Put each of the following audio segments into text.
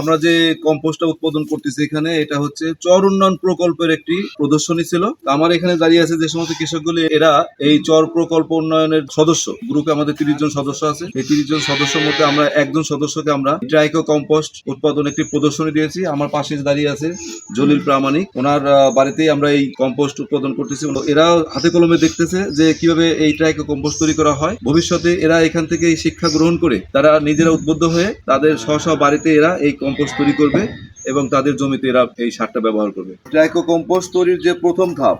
আমরা যে কম্পোস্টটা উৎপাদন করতেছি এখানে, এটা হচ্ছে চর উন্নয়ন প্রকল্পের একটি প্রদর্শনী ছিল। আমার এখানে দাঁড়িয়ে আছে যে সমস্ত কৃষকগুলি, এরা এই চর প্রকল্প উন্নয়নের সদস্য। গ্রুপে আমাদের তিরিশ জন সদস্য আছে। এই তিরিশ জন সদস্যের মধ্যে আমরা একজন সদস্যকে আমরা ট্রাইকো কম্পোস্ট উৎপাদন একটি প্রদর্শনী দিয়েছি। আমার পাশে দাঁড়িয়ে আছে জলিল প্রামাণিক। ওনার বাড়িতেই আমরা এই কম্পোস্ট উৎপাদন করতেছি। এরা হাতে কলমে দেখতেছে যে কীভাবে এই ট্রাইকো কম্পোস্ট তৈরি করা হয়। ভবিষ্যতে এরা এখান থেকে শিক্ষা গ্রহণ করে, তারা নিজেরা উদ্বুদ্ধ হয়ে তাদের স্ব স্ব বাড়িতে এরা এই কম্পোস্ট তৈরি করবে এবং তাদের জমিতে এরা এই সারটা ব্যবহার করবে। ট্রাইকো কম্পোস্ট তৈরির যে প্রথম ধাপ,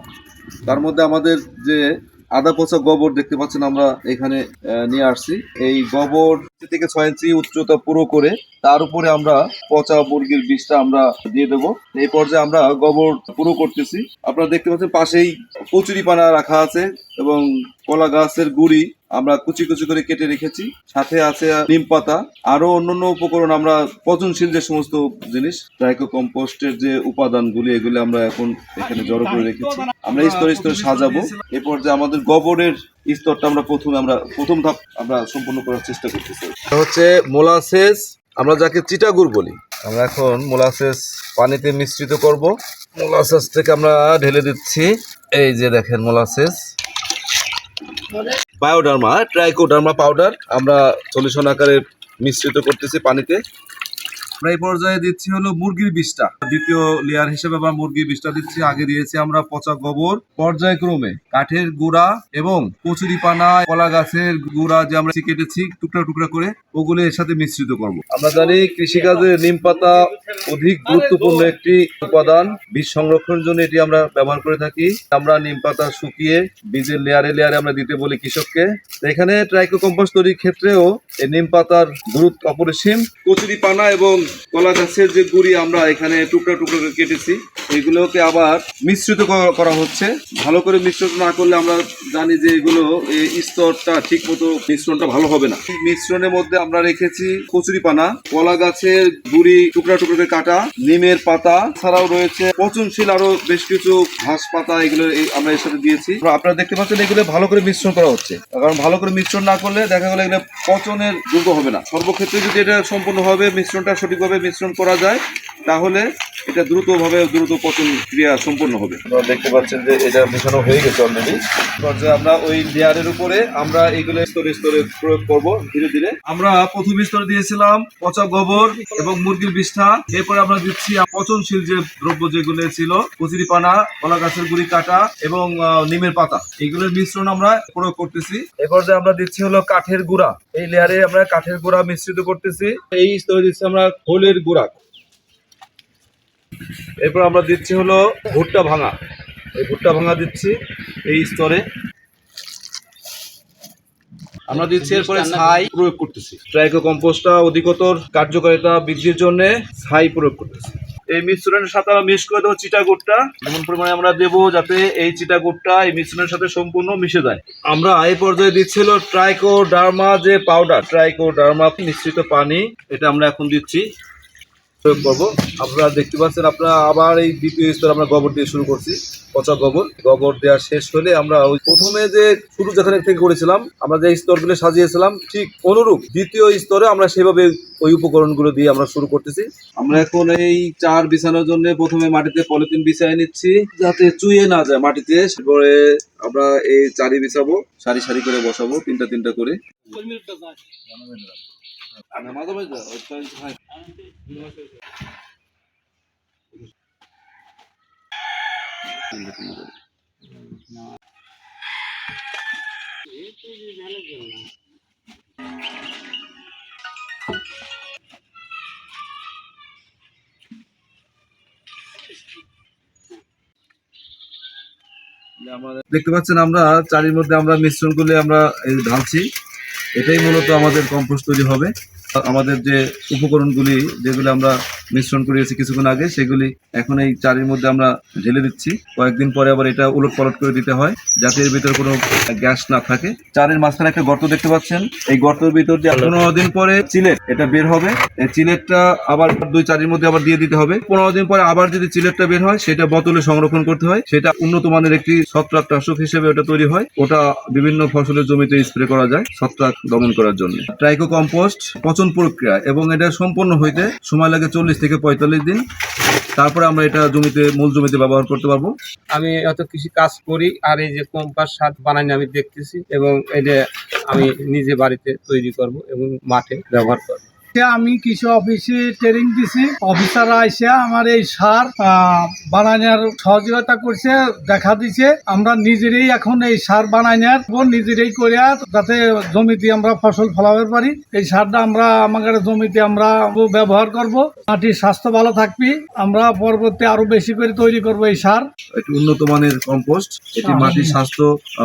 তার মধ্যে আমাদের যে আদা পচা গোবর দেখতে পাচ্ছেন আমরা এখানে নিয়ে আসছি। এই গোবর থেকে ছয় ইঞ্চি উচ্চতা পুরো করে তার উপরে আমরা পচা মুরগির বীজটা আমরা দিয়ে দেবো। এই পর্যায়ে আমরা গোবর পুরো করতেছি। আপনারা দেখতে পাচ্ছেন পাশেই কচুরি পানা রাখা আছে এবং কলা গাছের গুড়ি আমরা কুচি কুচি করে কেটে রেখেছি। সাথে আছে নিম পাতা। আরও অন্যান্য উপকরণ আমরা পচনশীল যে সমস্ত জিনিস ট্রাইকো কম্পোস্টের যে উপাদানগুলি, এগুলি আমরা এখন এখানে জড়ো করে রেখেছি। আমরা স্তরে স্তরে সাজাবো। এরপর যে আমাদের গোবরের স্তরটা আমরা প্রথমে আমরা প্রথম ধাপ আমরা সম্পূর্ণ করার চেষ্টা করতেছি। হচ্ছে মোলাসেস। আমরা যাকে চিটাগুড় বলি। আমরা এখন মোলাসেস পানিতে মিশ্রিত করব। মোলাসেস থেকে আমরা ঢেলে দিচ্ছি। এই যে দেখেন মোলাসেস। বায়োডার্মা ট্রাইকোডার্মা পাউডার আমরা সলিউশন আকারে মিশ্রিত করতেছি পানিতে। আমরা এই পর্যায়ে দিচ্ছি হলো মুরগির বিষটা দ্বিতীয় লেয়ার হিসেবে আমরা মুরগির বিষটা দিচ্ছি। আগে দিয়েছি আমরা পচা গোবর। পর্যায়ক্রমে কাঠের গুঁড়া এবং কচুরি পানা কলা গাছের গুঁড়া যে আমরা কেটেছি টুকরা টুকরা করে, ওগুলো এর সাথে মিশ্রিত করব। আমরা জানি কৃষিকাজে নিম পাতা অধিক গুরুত্বপূর্ণ একটি উপাদান। বীজ সংরক্ষণের জন্য এটি আমরা ব্যবহার করে থাকি। আমরা নিম পাতা শুকিয়ে বীজের লেয়ারে লেয়ারে আমরা দিতে বলি কৃষককে। এখানে ট্রাইকো কম্পোস্ট তৈরির ক্ষেত্রেও এই নিম পাতার গুরুত্ব অপরিসীম। কচুরি পানা এবং কলা গাছের যে গুড়ি আমরা এখানে টুকরা টুকরা করে কেটেছি, এগুলোকে আবার মিশ্রিত করা- হচ্ছে। ভালো করে মিশ্রিত না করলে আমরা জানি যে এগুলো স্তরটা ঠিক মতো মিশ্রণটা ভালো হবে না। মিশ্রণের মধ্যে আমরা রেখেছি কচুরি পানা, কলা গাছের গুড়ি টুকরা টুকরা করে কাটা, নিমের পাতা ছাড়াও রয়েছে পচনশীল আরও বেশ কিছু ঘাস পাতা এগুলো আমরা এর সাথে দিয়েছি। আপনারা দেখতে পাচ্ছেন এগুলো ভালো করে মিশ্রণ করা হচ্ছে। কারণ ভালো করে মিশ্রণ না করলে দেখা গেলে এগুলো পচনের যোগ্য হবে না। সর্বক্ষেত্রে যদি এটা সম্পূর্ণভাবে মিশ্রণটা সঠিকভাবে মিশ্রণ করা যায় তাহলে এটা দ্রুতভাবে দ্রুত পচন ক্রিয়া সম্পূর্ণ হবে। আপনারা দেখতে পাচ্ছেন যে এটা মেশানো হয়ে গেছে অলরেডি পর্যায়ে আমরা ওই লেয়ারের উপরে আমরা এইগুলো স্তরে স্তরে প্রয়োগ করব ধীরে ধীরে। আমরা প্রথম স্তরে দিয়েছিলাম পচা গোবর এবং মুরগির বিষ্ঠা। এরপরে আমরা দিচ্ছি পচনশীল যে দ্রব্য যেগুলো ছিল কচুরি পানা কলা গাছের গুড়ি কাটা এবং নিমের পাতা। এগুলোর মিশ্রণ আমরা প্রয়োগ করতেছি। এ পর্যায়ে আমরা দিচ্ছি হলো কাঠের গুঁড়া। এই লেয়ারে আমরা কাঠের গুঁড়া মিশ্রিত করতেছি। এই স্তরে দিচ্ছি আমরা খোলের গুঁড়া। এরপর আমরা দিচ্ছি হলো ভুট্টা ভাঙা। এই ভুট্টা ভাঙা দিচ্ছি এই স্তরে। আমরা দিচ্ছি এরপরে ছাই। প্রয়োগ করতেছি। ট্রাইকো কম্পোস্টটা অধিকতর কার্যকারিতা বৃদ্ধির জন্য ছাই প্রয়োগ করতেছি। এই মিশ্রণের সাথে আমরা মিক্স করে দেবো চিটাগুড়টা। এমন পরিমাণে আমরা দেবো যাতে এই চিটাগুড়টা এই মিশ্রণের সাথে সম্পূর্ণ মিশে যায়। আমরা এই পর্যায়ে দিচ্ছি হলো ট্রাইকো ডার্মা যে পাউডার ট্রাইকো ডার্মা মিশ্রিত পানি। এটা আমরা এখন দিচ্ছি। প্রয়োগ করব। আপনারা দেখতে পাচ্ছেন, আপনারা আবার এই দ্বিতীয় স্তর আমরা গোবর দিয়ে শুরু করছি, পচা গোবর। গোবর দেওয়া শেষ হলে আমরা ওই প্রথমে যে শুরু যেখানে থেকে করেছিলাম, আমরা যে স্তরগুলো সাজিয়েছিলাম, ঠিক অনুরূপ দ্বিতীয় স্তরে আমরা সেভাবে ওই উপকরণগুলো দিয়ে আমরা শুরু করতেছি। আমরা এখন এই চার বিছানোর জন্য প্রথমে মাটিতে পলিথিন বিছাই নিচ্ছি, যাতে চুইয়ে না যায় মাটিতে। তারপরে আমরা এই চারি বিছাবো, সারি সারি করে বসাবো, তিনটা তিনটা করে। দেখতে পাচ্ছেন আমরা চারির মধ্যে আমরা মিশ্রণগুলি আমরা ঢালছি। এটাই মূলত আমাদের কম্পোস্ট তৈরি হবে। আমাদের যে উপকরণগুলি যেগুলো আমরা মিশ্রণ করিয়েছি কিছুক্ষণ আগে সেগুলি এখন এই চারির মধ্যে আমরা ঢেলে দিচ্ছি। কয়েকদিন পরে আবার এটা উলট পালট করে দিতে হয় যাতে এর ভিতরে কোনো গ্যাস না থাকে। চারের মাঝখানে একটা গর্ত দেখতে পাচ্ছেন। এই গর্তের ভিতর যে পনেরো দিন পরে চিলেট এটা বের হবে। এই চিলেটটা আবার দুই চারির মধ্যে আবার দিয়ে দিতে হবে। পনেরো দিন পরে আবার যদি চিলেটটা বের হয় সেটা বোতলে সংরক্ষণ করতে হয়। সেটা উন্নত মানের একটি ছত্রাক ছত্রাকনাশক হিসেবে ওটা তৈরি হয়। ওটা বিভিন্ন ফসলের জমিতে স্প্রে করা যায় ছত্রাক দমন করার জন্য। ট্রাইকো কম্পোস্ট পচন উৎপাদন প্রক্রিয়া এবং এটা সম্পন্ন হইতে সময় লাগে চল্লিশ থেকে পঁয়তাল্লিশ দিন। তারপরে আমরা এটা জমিতে, মূল জমিতে ব্যবহার করতে পারব। আমি এত কৃষি কাজ করি আর এই যে কম্পাস সার বানাই আমি দেখতেছি এবং এটা আমি নিজে বাড়িতে তৈরি করব এবং মাঠে ব্যবহার করব। আমি কৃষি অফিসে ট্রেনিং দিছি। অফিসাররা এসে আমার এই সার বানানোর সহযোগিতা করছে দেখা দিছে। আমরা নিজেরাই এখন এই সার বানানোর নিজেরাই করে যাতে জমিতে আমরা ফসল ফলাতে পারি। এই সারটা আমরা আমাদের জমিতে আমরা ব্যবহার করব। মাটির স্বাস্থ্য ভালো থাকবে। আমরা পরবর্তী আরও বেশি করে তৈরি করব এই সার। একটি উন্নত মানের কম্পোস্ট এটি মাটির স্বাস্থ্য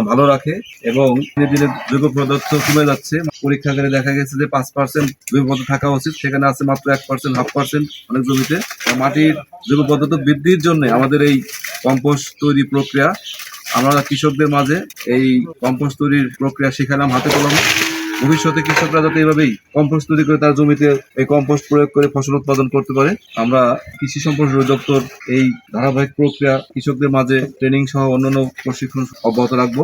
ভালো রাখে এবং দিনে দিনে জৈব পদার্থ কমে যাচ্ছে। পরীক্ষাগারে দেখা গেছে যে পাঁচ পার্সেন্ট জৈব পদার্থ থাকা উচিত। সেখানে আছে মাত্র এক পার্সেন্ট হাফ পার্সেন্ট অনেক জমিতে। মাটির জৈব পদার্থ বৃদ্ধির জন্য আমাদের এই কম্পোস্ট তৈরি প্রক্রিয়া, আমরা কৃষকদের মাঝে এই কম্পোস্ট তৈরির প্রক্রিয়া শেখালাম হাতে কলমে। ভবিষ্যতে কৃষকরা যাতে এইভাবেই কম্পোস্ট তৈরি করে তার জমিতে এই কম্পোস্ট প্রয়োগ করে ফসল উৎপাদন করতে পারে। আমরা কৃষি সম্পদ দপ্তর এই ধারাবাহিক প্রক্রিয়া কৃষকদের মাঝে ট্রেনিং সহ অন্যান্য প্রশিক্ষণ অব্যাহত রাখব।